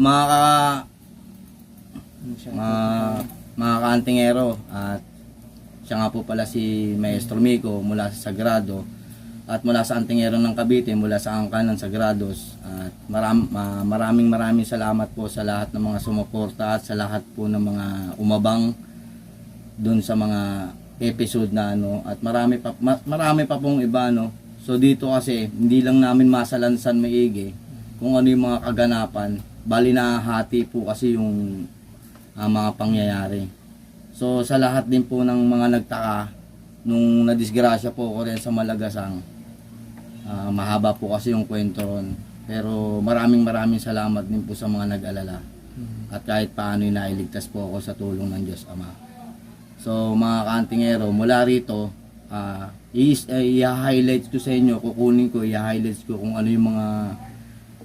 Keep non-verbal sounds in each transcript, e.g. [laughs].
mga ka, mga, mga kaantingero at siya nga po pala si Maestro Miko mula sa Sagrado. At mula sa Antingero ng Cavite mula sa Angkan ng Sagrados at maram, ma- maraming maraming salamat po sa lahat ng mga sumuporta at sa lahat po ng mga umabang dun sa mga episode na ano. At marami pa ma- marami pa pong iba no? So dito kasi hindi lang namin masalansan maigi kung ano yung mga kaganapan bali nahati po kasi yung ah, mga pangyayari. So sa lahat din po ng mga nagtaka nung nadisgrasya po ako rin sa Malagasang ah, mahaba po kasi yung kwento ron. Pero maraming maraming salamat din po sa mga nag-alala. At kahit paano nailigtas po ako sa tulong ng Diyos Ama. So mga kantingero, mula rito, ah uh, i-highlight ko sa inyo, kukunin ko, i-highlight ko kung ano yung mga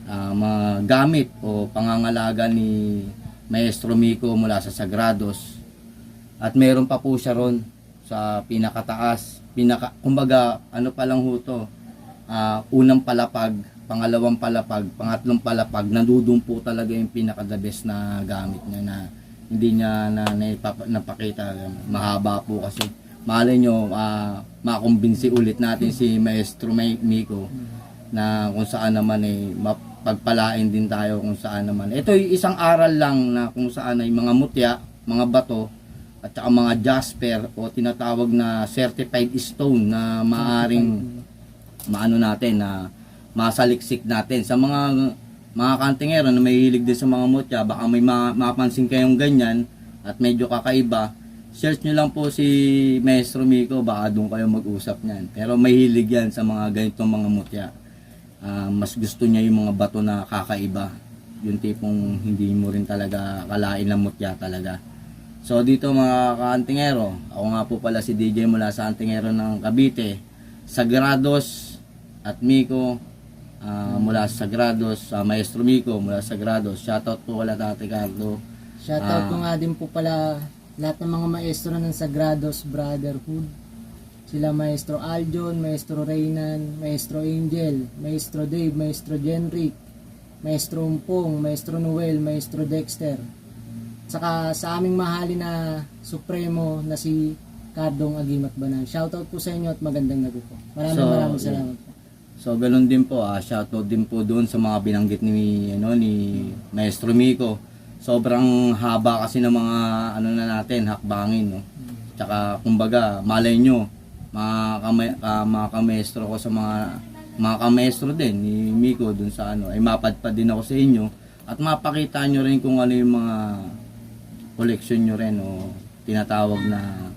ah, mga gamit o pangangalaga ni Maestro Miko mula sa Sagrados. At meron pa po siya ron sa pinakataas. Pinaka, kumbaga, ano pa lang ho to, ah, unang palapag, pangalawang palapag, pangatlong palapag, nandudun po talaga yung pinaka the best na gamit niya na hindi niya na, napakita. Mahaba po kasi. Malay nyo, ah, makumbinsi ulit natin si Maestro Miko na kung saan naman eh, mapagpalain din tayo kung saan naman. Ito yung isang aral lang na kung saan ay mga mutya, mga bato, at saka mga jasper o tinatawag na certified stone na maaring maano natin na masaliksik natin. Sa mga mga kantingero na may hilig din sa mga mutya baka may ma- mapansin kayong ganyan at medyo kakaiba search nyo lang po si Maestro Miko baka doon kayo mag-usap niyan. Pero may hilig yan sa mga ganitong mga mutya Ah, mas gusto niya yung mga bato na kakaiba yung tipong hindi mo rin talaga kalain ng mutya talaga So dito mga kaantingero, ako nga po pala si DJ mula sa Antingero ng Cavite, Sagrados at Miko ah, mula sa Sagrados, sa Maestro Miko mula sa Sagrados. Shoutout po wala Tate Cardo. Shoutout Ah. ko nga din po pala lahat ng mga maestro ng Sagrados Brotherhood. Sila Maestro Aljon, Maestro Reynan, Maestro Angel, Maestro Dave, Maestro Jenrick, Maestro Umpong, Maestro Noel, Maestro Dexter. Saka sa aming mahalin na Supremo na si Cardong Agimat Banan. Shoutout po sa inyo at magandang gabi po. Maraming So, maraming salamat po. So ganun din po, ah, shoutout din po doon sa mga binanggit ni ano ni Maestro Miko. Sobrang haba kasi ng mga ano na natin, hakbangin, no. Tsaka kumbaga, malay nyo, mga, kame, ka- mga kamestro ko sa mga mga kamestro din ni Miko dun sa ano, ay mapadpad din ako sa inyo at mapakita nyo rin kung ano yung mga collection nyo rin o tinatawag na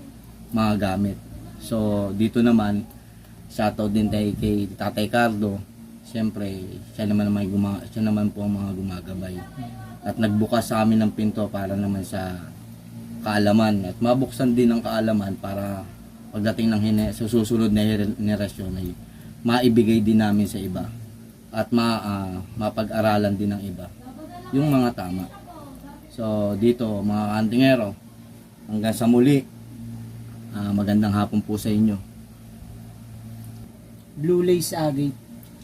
mga gamit. So, dito naman, shoutout din tayo kay Tatay Cardo. Siyempre, siya naman, may guma- siya naman po ang mga gumagabay. At nagbukas sa amin ng pinto para naman sa kaalaman. At mabuksan din ang kaalaman para pagdating ng hine, susunod na henerasyon ay maibigay din namin sa iba. At ma, ah, mapag-aralan din ng iba. Yung mga tama. So, dito, mga kantingero, hanggang sa muli, ah, magandang hapon po sa inyo. Blue Lace Agate.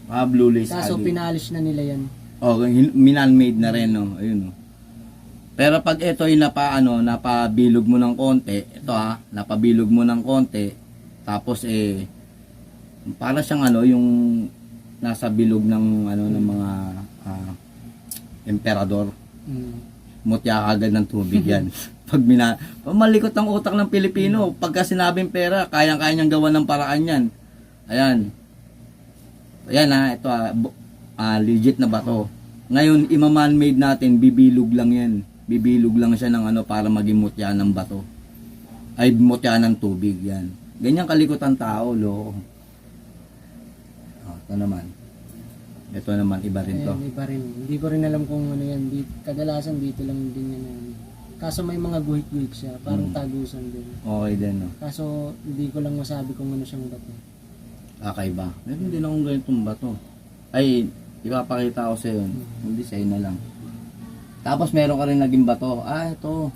Ah, Blue Lace Kaso Agate. pinalish na nila yan. Oh, hin- minal-made na rin, no. Ayun, no. Pero pag ito ay napa, ano, napabilog mo ng konti, ito ha, napabilog mo ng konti, tapos eh, para siyang ano, yung nasa bilog ng, ano, ng mga ah, emperador. Mm. Mutya agad ng tubig yan. [laughs] pag mina, malikot ang utak ng Pilipino. Pagka sinabing pera, kayang-kaya niyang gawa ng paraan yan. Ayan. Ayan ha, ito ha, ah, legit na bato. Ngayon, imaman-made natin, bibilog lang yan. Bibilog lang siya ng ano para maging mutya ng bato. Ay, mutya ng tubig yan. Ganyan kalikot ang tao, lo. Oh, ito naman. Ito naman, iba rin to. Ayan, iba rin. Hindi ko rin alam kung ano yan. Di, kadalasan dito lang din yan. ano. Kaso may mga guhit-guhit siya. Parang Mm. tagusan din. Okay din, no? Kaso hindi ko lang masabi kung ano siyang bato. Kakaiba. Meron din akong ganitong bato. Ay, ipapakita ko sa yun. Hindi sa'yo na lang. Tapos meron ka rin naging bato. Ah, ito.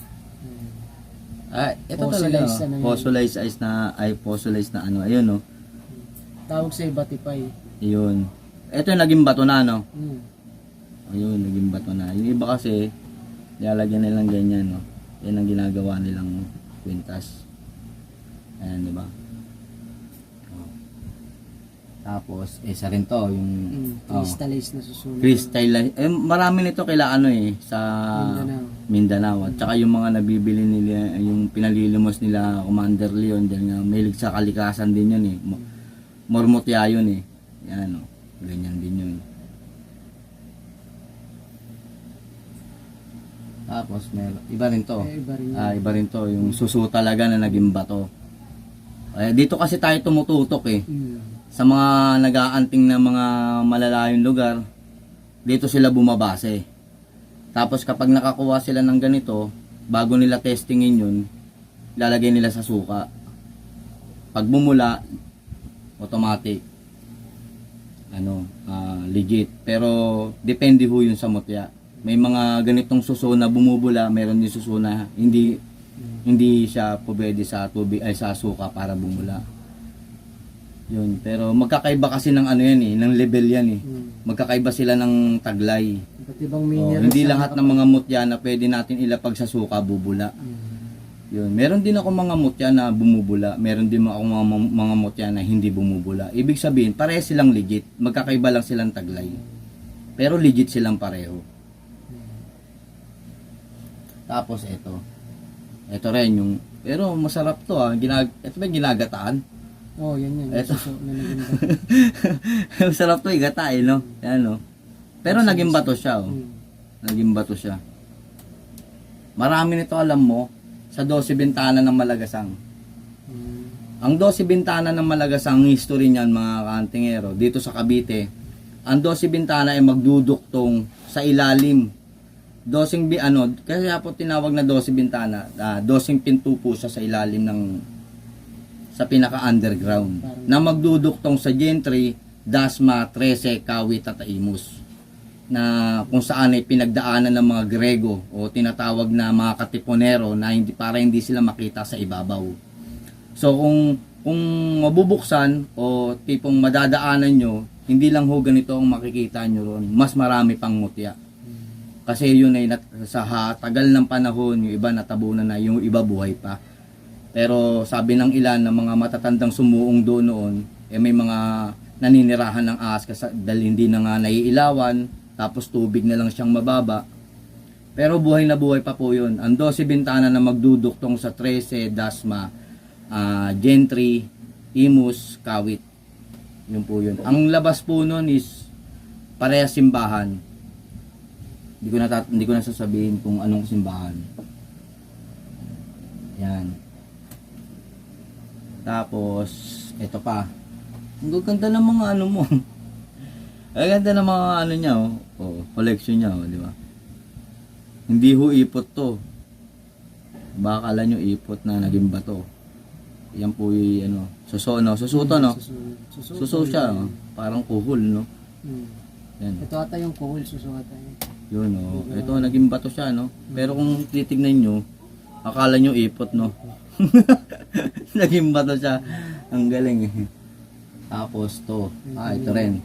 Ah, ito Fossilized, talaga. ano oh. yun? Fossilized ice na, ay, fossilized na ano. Ayun, no? Tawag sa ibatipay. Yun. Ito yung naging bato na, no? Mm. Ayun, naging bato na. Yung iba kasi, nilalagyan nilang ganyan, no? Yan ang ginagawa nilang kwintas. Ayan, di ba? Oh. Tapos, isa rin to, yung... Mm. oh, Crystallized na susunod. Crystal. Eh, marami nito kila ano eh, sa Mindanao. Mindanao. At saka yung mga nabibili nila, yung pinalilimos nila Commander Leon, dahil nga mahilig sa kalikasan din yun eh. Mo- Mormotya yun eh. Yan o. Ganyan din yun. Tapos, meron, iba rin to. Eh, iba rin. Ah, iba rin to. Yung suso talaga na naging bato. Eh, dito kasi tayo tumututok eh Mm. Sa mga nag-aanting na mga malalayong lugar, dito sila bumabase. Tapos kapag nakakuha sila ng ganito, bago nila testingin yun, lalagay nila sa suka. Pag bumula, automatic. Ano, ah, legit. Pero depende ho yun sa mutya. May mga ganitong suso na bumubula, meron din suso na hindi hindi siya pwede sa tubig ay sa suka para bumula. Yun, pero magkakaiba kasi ng ano yan eh, ng level yan eh. Mm. Magkakaiba sila ng taglay. Iba't ibang Oh, hindi lahat ng mga mutya na pwede natin ilapag sa suka bubula. Mm. Yun, meron din ako mga mutya na bumubula, meron din ako mga, mga mutya na hindi bumubula. Ibig sabihin, pareho silang legit. Magkakaiba lang silang taglay. Pero legit silang pareho. Tapos ito. Ito rin yung pero masarap to ah. Ginag ito ba ginagataan? Oh, yan yan. Bato. [laughs] masarap to igata eh, no? Yan, no? Pero naging bato siya, oh. Mm. Naging bato siya. Marami nito alam mo sa 12 bintana ng Malagasang. Ang 12 bintana ng Malagasang, history niyan mga kantingero, dito sa Cavite, ang 12 bintana ay magduduktong sa ilalim. 12 bi ano, kaya po tinawag na 12 bintana, ah, 12 pinto po siya sa ilalim ng sa pinaka underground na magduduktong sa Gentry, Dasma, Trece, Kawit at Imus na kung saan ay pinagdaanan ng mga Grego o tinatawag na mga katiponero na hindi para hindi sila makita sa ibabaw. So kung kung mabubuksan o tipong madadaanan nyo, hindi lang ho ganito ang makikita nyo ron. Mas marami pang mutya. Kasi yun ay nat- sa tagal ng panahon, yung iba natabunan na, yung iba buhay pa. Pero sabi ng ilan ng mga matatandang sumuong doon noon, eh may mga naninirahan ng ahas kasi dahil hindi na nga naiilawan, tapos tubig na lang siyang mababa. Pero buhay na buhay pa po yun. Ang 12 bintana na magduduktong sa 13, Dasma, ah, Gentry, Imus, Kawit. Yun po yun. Ang labas po nun is parehas simbahan. Hindi ko na hindi ko na sasabihin kung anong simbahan. Yan. Tapos ito pa. Ang ganda ng mga ano mo. [laughs] Ang ganda ng mga ano niya oh. oh collection niya oh, di ba? Hindi ho ipot to. Baka kala nyo ipot na naging bato. Yan po yung ano, suso no, suso to no. Suso. Suso. Siya, oh. parang kuhol no. Mm. Yan. Ito ata yung kuhol. Suso ata yun. Yun oh. Ito naging bato siya no. Pero kung titignan nyo, akala nyo ipot no. [laughs] naging bato siya. Ang galing eh. Tapos to, ah ito rin.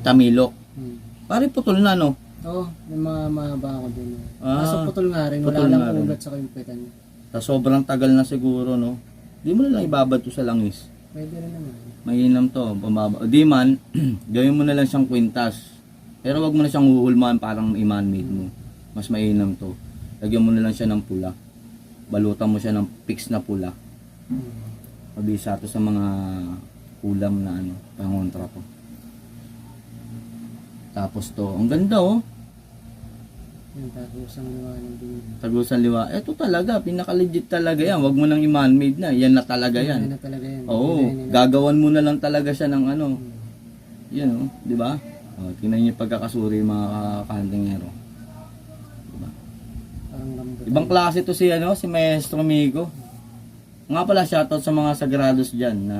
Tamilok. Pare putol na no. Oo, may mga mahaba ako din. Ah, Kaso putol nga rin. Wala putol lang nga rin. ugat sa kayumpitan. Sa sobrang tagal na siguro no. Di mo na lang ibabad to sa langis. Pwede rin naman. Mainam to, pumaba. O di man, [clears throat] gawin mo na lang siyang kwintas. Pero wag mo na siyang huhulman parang i-man-made mo. Mas mainam to. Lagyan mo na lang siya ng pula. Balutan mo siya ng fix na pula. Mm. Mabisa to sa mga ulam na ano, pangontra ko. Tapos to, ang ganda oh. Yung tapos ang liwanag din. Tagusan liwa. Eto talaga, pinaka-legit talaga yan. Wag mo nang i-man-made na. Yan na talaga Yan yan. na talaga yan. Oo, Yan gagawan mo na lang talaga siya ng ano. Yan oh, di ba? Oh, tingnan niyo pagkakasuri mga kantingero. Ibang klase to si ano, si Maestro Migo. Nga pala shoutout sa mga sagrados diyan na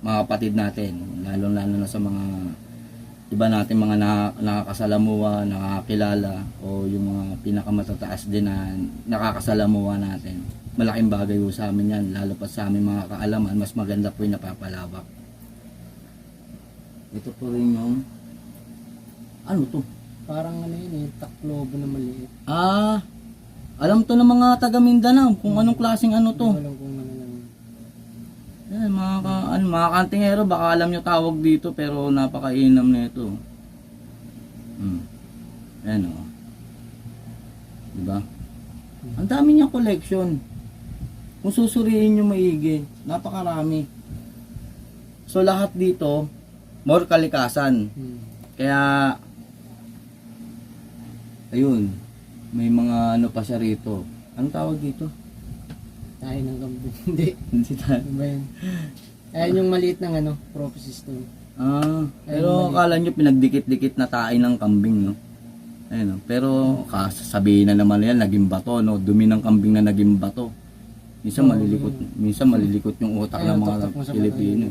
mga kapatid natin, lalo-lalo na sa mga iba natin mga na, nakakasalamuha, nakakilala o yung mga pinakamatataas din na nakakasalamuha natin. Malaking bagay po sa amin yan, lalo pa sa aming mga kaalaman, mas maganda po yung napapalawak. Ito po rin yung ano to? Parang ano yun eh, taklobo na maliit. Ah, alam to ng mga taga Mindanao kung anong klaseng ano to. Hindi ko alam kung ano lang. Yan, mga, ka, ano, mga kantingero, baka alam nyo tawag dito pero napakainam na ito. Hmm. Ayan o. Diba? Ang dami niyang collection. Kung susuriin nyo maigi, napakarami. So lahat dito, more kalikasan. Hmm. Kaya, ayun, may mga ano pa siya rito. Anong tawag dito? Tayo ng kambing. [laughs] Hindi. Hindi tayo. Ano ba yun? Ayan yung maliit ng ano, prophecy stone. Ah, pero akala nyo pinagdikit-dikit na tayo ng kambing, no? Ayun, no? Pero kasasabihin na naman yan, naging bato, no? Dumi ng kambing na naging bato. Minsan malilikot, minsan malilikot yung utak ng mga Pilipino.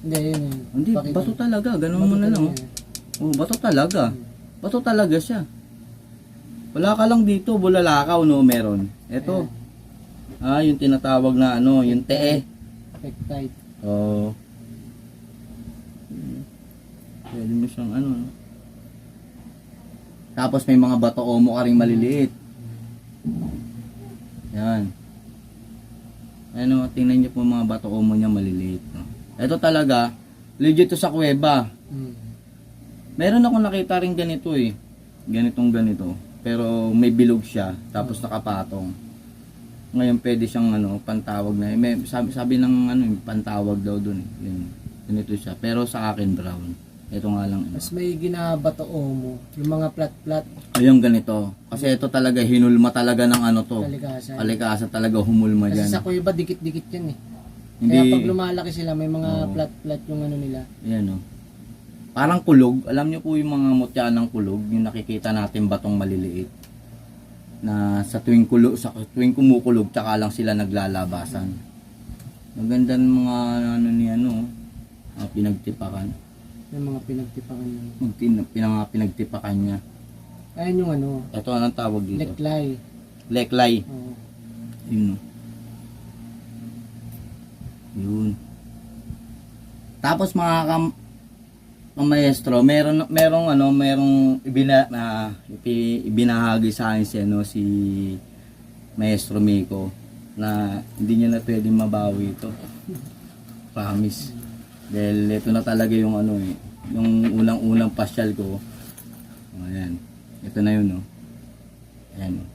Hindi, yun yun. Hindi, Pakita bato talaga, ganun mo na lang. Oh, bato talaga. Bato talaga siya. Wala ka lang dito, bulalakaw, no? Meron. Ito. Ah, yung tinatawag na ano, yung tee. Pectite. Oo. Pwede mo siyang ano. no? Tapos may mga bato omo ka rin maliliit. Yan. Ano, tingnan niyo po mga bato omo niya maliliit. No? Ito talaga, legit to sa kuweba. Hmm. Meron ako nakita rin ganito eh. Ganitong ganito. Pero may bilog siya, tapos nakapatong. Ngayon pwede siyang ano, pantawag na. May, sabi, sabi ng ano, pantawag daw dun. eh. Yun. Ganito siya. Pero sa akin brown. Ito nga lang. ano. Mas may ginabato mo. Yung mga plat-plat, Ayun ganito. Kasi ito talaga, hinulma talaga ng ano to. kalikasan. Alikasa talaga humulma Kasi dyan. sa kuweba, dikit-dikit yan eh. Hindi, Kaya pag lumalaki sila, may mga Oo. plat-plat yung ano nila. Yan o. Parang kulog. Alam niyo po yung mga mutya ng kulog, yung nakikita natin batong maliliit. Na sa tuwing kulo, sa tuwing kumukulog, tsaka lang sila naglalabasan. Maganda ng mga ano ni ano, mga pinagtipakan. Yung mga pinagtipakan yun. Magtin, pinang, pinagtipakan niya. Ayan yung ano, Ito anong tawag dito? leklay. Leklay. Oo. Yun. Yun. Tapos mga kam mga maestro, meron merong ano, merong ibina na ibinahagi sa akin si ano si Maestro Miko na hindi niya na pwedeng mabawi ito. Promise. Dahil ito na talaga yung ano eh, yung unang-unang pasyal ko. Ayan. Ito na yun, no. Ayan. oh.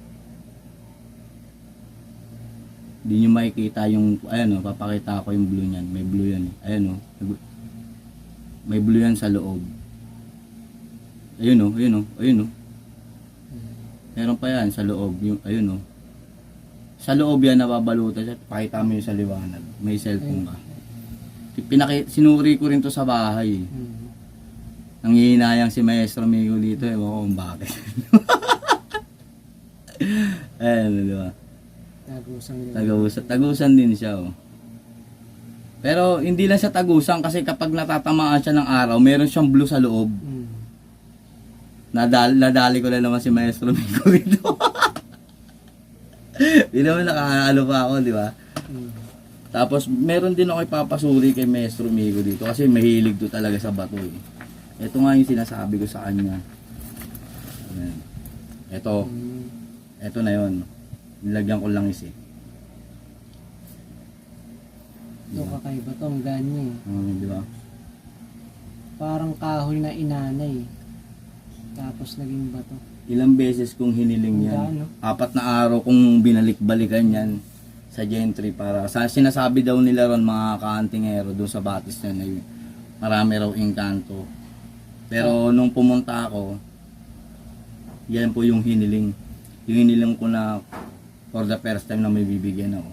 Hindi nyo makikita yung, ayan o, papakita ko yung blue niyan. May blue yan. eh. Ayan o. May blue yan sa loob. Ayun o, ayun o, ayun o. Meron pa yan sa loob. Yung, ayun o. Sa loob yan nababalutan siya. Pakita mo yung sa liwanag. May cellphone ka. Pinaki, sinuri ko rin to sa bahay. Hmm. Nangihinayang si Maestro Migo dito. Ewan ko kung bakit. [laughs] Ayan, di ba? Tagusang yun. Tagusan, tagusan din siya, oh. Pero hindi lang siya tagusan kasi kapag natatamaan siya ng araw, meron siyang blue sa loob. Hmm. Nadali, nadali ko na naman si Maestro Migo dito. [laughs] Hindi naman nakaano pa ako, di ba? Hmm. Tapos meron din ako ipapasuri kay Maestro Migo dito kasi mahilig to talaga sa bato eh. Ito nga yung sinasabi ko sa kanya. Ayan. Ito, Hmm. ito na yon. Nilagyan ko lang is eh. Ito kakaiba to, ang ganyan eh. Um, di ba? Parang kahoy na inanay. Tapos naging bato. Ilang beses kong hiniling yan. Gaano? Apat na araw kong binalik-balikan yan sa gentry para sa sinasabi daw nila ron mga kaantingero doon sa batis na yun marami raw engkanto pero nung pumunta ako yan po yung hiniling yung hiniling ko na for the first time na may bibigyan ako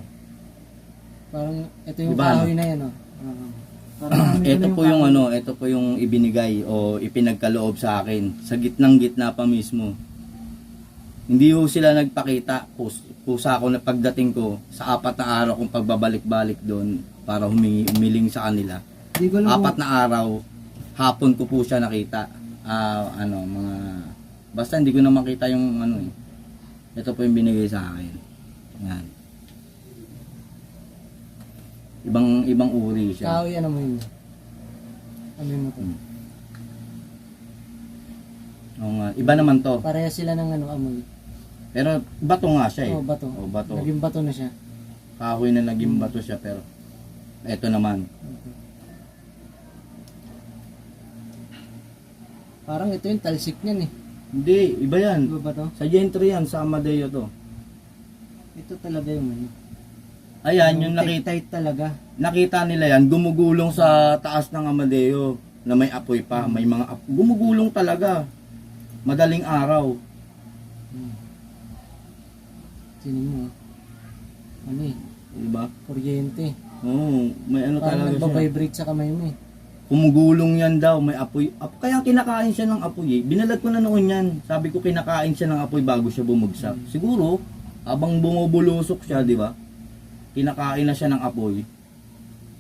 Parang ito yung Diba, kahoy ano? na yan oh. Ano ito po yung ano, ito po yung ibinigay o ipinagkaloob sa akin sa gitnang gitna pa mismo. Hindi ho sila nagpakita. Pus, pusa ako na pagdating ko sa apat na araw kong pagbabalik-balik doon para humingi, umiling sa kanila. Ko Apat na araw, hapon ko po siya nakita. Ah, ano, mga basta hindi ko na makita yung ano eh. Ito po yung binigay sa akin. Yan. Ibang ibang uri siya. kahoy ano mo yun. Ano mo to? Hmm. Oo nga. Iba naman to. Pareha sila ng ano amoy. Pero bato nga siya eh. Oh, bato. Oh, bato. Naging bato na siya. Kahoy na naging bato siya pero eto naman. Okay. Parang ito yung talsik niyan eh. Hindi, iba yan. Di ba ba to? Sa gentry yan, sa Amadeo to. Ito talaga yung ano. Ayan, yung nakita, tight talaga. nakita nila yan, gumugulong sa taas ng Amadeo na may apoy pa, may mga ap- gumugulong talaga. Madaling araw. Hmm. Sinin mo. ah. Ano eh, Diba? kuryente. Oo, may ano Parang talaga siya. nagbabibrate sa kamay mo eh. Kumugulong yan daw, may apoy. Ap- kaya kinakain siya ng apoy eh. Binalag ko na noon yan. Sabi ko kinakain siya ng apoy bago siya bumagsak. Siguro, habang bumubulusok siya, di ba? Kinakain na siya ng apoy.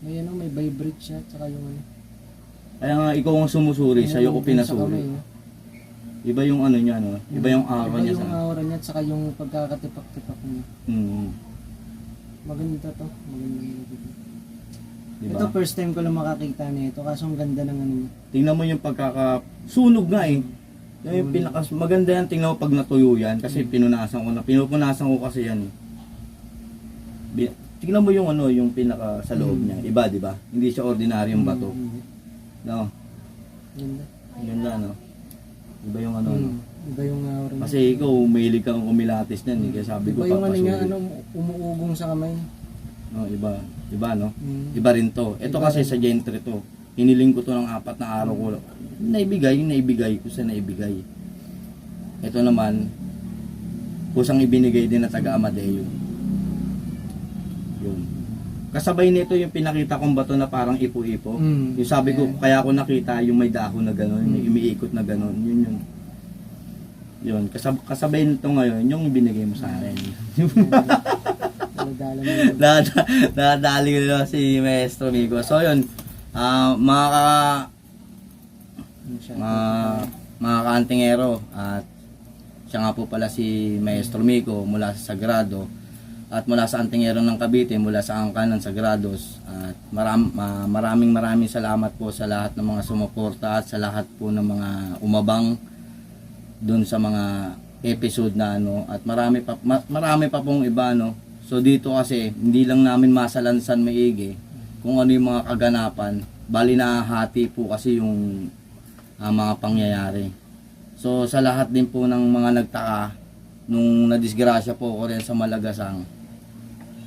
May ano, may vibrate siya, tsaka yung ano. Kaya nga ikaw ang sumusuri, sa'yo ko yung sa pinasuri. kamay, oh. Iba yung ano niya, no? Iba yung aura Iba niya yung sa... aura niya, tsaka yung pagkakatipak-tipak niya. Hmm, Maganda to. Maganda maganda. di Ito first time ko lang makakita nito kaso ang ganda ng ano niya. Tingnan mo yung pagkaka... Sunog nga eh. Yan yung pinakas... Maganda yan, tingnan mo pag natuyo yan. Kasi pinunasan ko na. Pinupunasan ko kasi yan. eh. Tingnan mo yung ano, yung pinaka sa loob niya. Iba, di ba? Hindi siya ordinaryong bato. Mm, No? Ganda. Yun lang, no? Iba yung ano, no? Mm, Iba yung aura niya. Kasi ikaw, mahilig kang kumilatis niyan. eh. Kaya sabi ko, Iba yung ano niya, ano, umuugong sa kamay. No, iba. Iba, no? Mm. Iba rin to. Ito Iba kasi rin. sa gentry to. Hiniling ko to ng apat na araw ko. Naibigay, naibigay ko sa naibigay. Ito naman, kusang ibinigay din na taga Amadeo. Yun. Kasabay nito yung pinakita kong bato na parang ipo-ipo. Mm. Yung sabi ko, Ayan. kaya ako nakita yung may dahon na gano'n, may Mm. umiikot na gano'n. Yun yun. Yun, kasab- kasabay nito ngayon, yung ibinigay mo sa akin. Yun. Nada- Nadali ko na si Maestro Migo. So yun, ah mga ka- Ano mga, mga kaantingero at siya nga po pala si Maestro Migo mula sa Sagrado at mula sa Antingero ng Cavite, mula sa Angkan ng Sagrados at maram, ma- maraming maraming salamat po sa lahat ng mga sumuporta at sa lahat po ng mga umabang doon sa mga episode na ano at marami pa ma- marami pa pong iba no. So dito kasi hindi lang namin masalansan maigi kung ano yung mga kaganapan. Bali nahati po kasi yung ah, mga pangyayari. So sa lahat din po ng mga nagtaka nung nadisgrasya po ako rin sa Malagasang.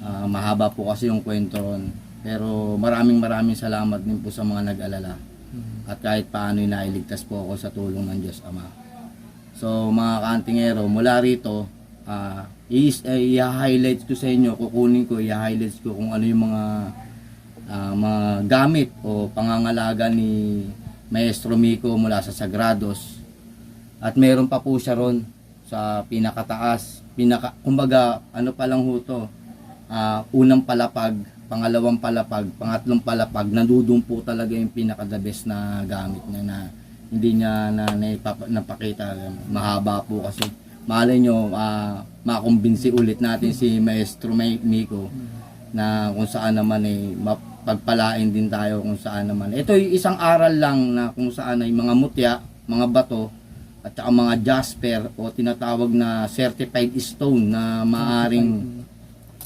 Ah, mahaba po kasi yung kwento ron. Pero maraming maraming salamat din po sa mga nag-alala. At kahit paano nailigtas po ako sa tulong ng Diyos Ama. So mga kaantingero, mula rito, ah is eh, i-highlight ko sa inyo, kukunin ko, i-highlight ko kung ano yung mga ah, mga gamit o pangangalaga ni Maestro Miko mula sa Sagrados. At meron pa po siya ron sa pinakataas. Pinaka, kumbaga, ano pa lang ho to, ah, unang palapag, pangalawang palapag, pangatlong palapag, nandudun po talaga yung pinaka the best na gamit niya na hindi niya na napakita. Mahaba po kasi. Malay nyo, ah, makumbinsi ulit natin si Maestro Miko na kung saan naman eh mapagpalain din tayo kung saan naman. Ito yung isang aral lang na kung saan ay mga mutya, mga bato, at saka mga jasper o tinatawag na certified stone na maaring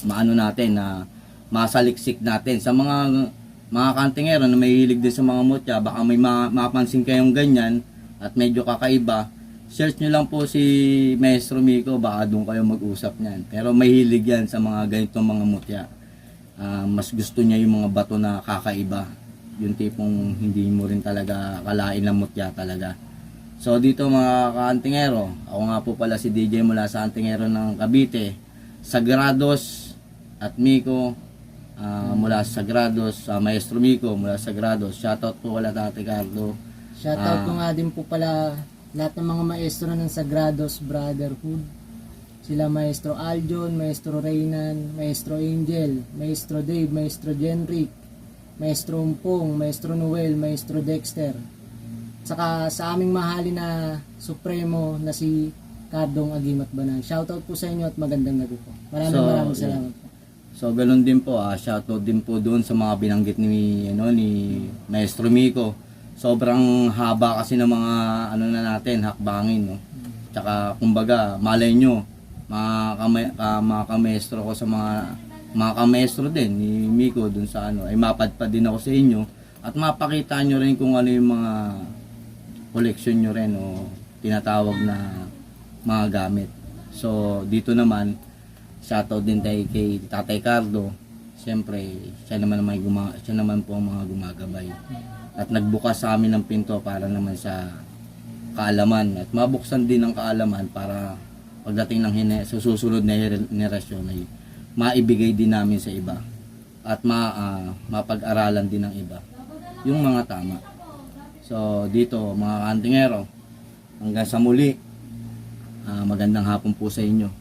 maano natin na masaliksik natin. Sa mga mga kantingero na may hilig din sa mga mutya baka may ma- mapansin kayong ganyan at medyo kakaiba search nyo lang po si Maestro Miko baka doon kayo mag-usap niyan. Pero may hilig yan sa mga ganitong mga mutya. Ah, mas gusto niya yung mga bato na kakaiba. Yung tipong hindi mo rin talaga kalain ng mutya talaga. So dito mga kaantingero, ako nga po pala si DJ mula sa Antingero ng Cavite, Sagrados at Miko ah, mula sa Sagrados, sa Maestro Mico mula sa Sagrados. Shoutout po wala Tate Cardo. Shoutout Ah. ko nga din po pala lahat ng mga maestro ng Sagrados Brotherhood. Sila Maestro Aljon, Maestro Reynan, Maestro Angel, Maestro Dave, Maestro Jenrick, Maestro Umpong, Maestro Noel, Maestro Dexter. Saka sa aming mahalin na Supremo na si Cardong Agimat Banay. Shoutout po sa inyo at magandang gabi po. Maraming So, maraming yeah. salamat po. So ganun din po, ah, shoutout din po doon sa mga binanggit ni ano ni Maestro Mico. Sobrang haba kasi ng mga ano na natin, hakbangin, no. Tsaka kumbaga, malay nyo, mga kame, ka, mga kamestro ko sa mga mga kamestro din ni Mico doon sa ano, ay mapadpad din ako sa inyo at mapakita nyo rin kung ano yung mga collection nyo rin o tinatawag na mga gamit. So, dito naman, shoutout din tayo kay Tatay Cardo. Siyempre, siya naman, may guma- siya naman po ang mga gumagabay. At nagbukas sa amin ng pinto para naman sa kaalaman. At mabuksan din ang kaalaman para pagdating ng hine, susunod na henerasyon ay maibigay din namin sa iba. At ma, ah, mapag-aralan din ng iba. Yung mga tama. So, dito, mga kantingero, hanggang sa muli, ah, magandang hapon po sa inyo.